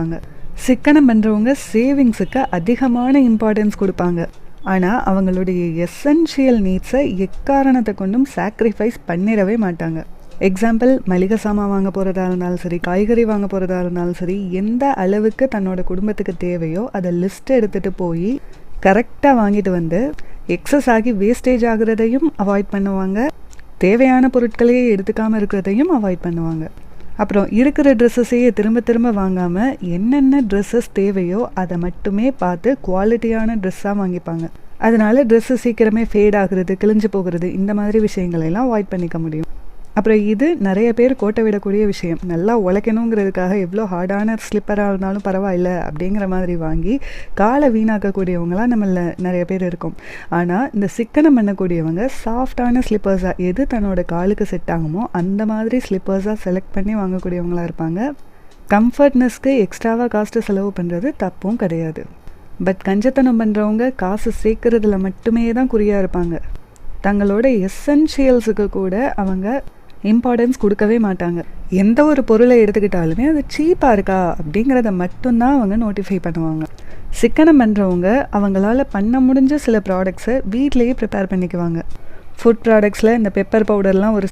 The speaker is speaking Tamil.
இருப்பாங்க சிக்கனம் பண்ணுறவங்க சேவிங்ஸுக்கு அதிகமான இம்பார்ட்டன்ஸ் கொடுப்பாங்க. ஆனால் அவங்களுடைய எசென்ஷியல் நீட்ஸை எக்காரணத்தை கொண்டும் சாக்ரிஃபைஸ் பண்ணிடவே மாட்டாங்க. எக்ஸாம்பிள் மளிகை சாமான் வாங்க போகிறதா இருந்தாலும் சரி காய்கறி வாங்க போகிறதா இருந்தாலும் சரி எந்த அளவுக்கு தன்னோட குடும்பத்துக்கு தேவையோ அதை லிஸ்ட் எடுத்துகிட்டு போய் கரெக்டாக வாங்கிட்டு வந்து எக்ஸஸ் ஆகி வேஸ்டேஜ் ஆகுறதையும் அவாய்ட் பண்ணுவாங்க. தேவையான பொருட்களையே எடுத்துக்காமல் இருக்கிறதையும் அவாய்ட் பண்ணுவாங்க. அப்புறம் இருக்கிற ட்ரெஸ்ஸஸையே திரும்ப திரும்ப வாங்காமல் என்னென்ன ட்ரெஸ்ஸஸ் தேவையோ அதை மட்டுமே பார்த்து குவாலிட்டியான ட்ரெஸ்ஸாக வாங்கிப்பாங்க. அதனால் ட்ரெஸ்ஸு சீக்கிரமே ஃபேட் ஆகுறது கிழிஞ்சு போகிறது இந்த மாதிரி விஷயங்களை எல்லாம் அவாய்ட் பண்ணிக்க முடியும். அப்புறம் இது நிறைய பேர் கோட்டை விடக்கூடிய விஷயம். நல்லா உழைக்கணுங்கிறதுக்காக எவ்வளோ ஹார்டான ஸ்லிப்பராக இருந்தாலும் பரவாயில்ல அப்படிங்கிற மாதிரி வாங்கி காலை வீணாக்கக்கூடியவங்களாம் நம்மள நிறைய பேர் இருக்கும். ஆனால் இந்த சிக்கனம் பண்ணக்கூடியவங்க சாஃப்டான ஸ்லிப்பர்ஸாக எது தன்னோட காலுக்கு செட் ஆகுமோ அந்த மாதிரி ஸ்லிப்பர்ஸாக செலக்ட் பண்ணி வாங்கக்கூடியவங்களா இருப்பாங்க. கம்ஃபர்ட்னஸ்க்கு எக்ஸ்ட்ராவாக காஸ்ட்டு செலவு பண்ணுறது தப்பும் கிடையாது. பட் கஞ்சத்தனம் பண்ணுறவங்க காசு சேர்க்கறதுல மட்டுமே தான் குறியாக இருப்பாங்க. தங்களோட எசென்ஷியல்ஸுக்கு கூட அவங்க இம்பார்ட்டன்ஸ் கொடுக்கவே மாட்டாங்க. எந்த ஒரு பொருளை எடுத்துக்கிட்டாலுமே அது சீப்பாக இருக்கா அப்படிங்கிறத மட்டும்தான் அவங்க நோட்டிஃபை பண்ணுவாங்க. சிக்கனம் பண்ணுறவங்க அவங்களால பண்ண முடிஞ்ச சில ப்ராடக்ட்ஸை வீட்லேயே ப்ரிப்பேர் பண்ணிக்குவாங்க. ஃபுட் ப்ராடக்ட்ஸில் இந்த பெப்பர் பவுடர்லாம் ஒரு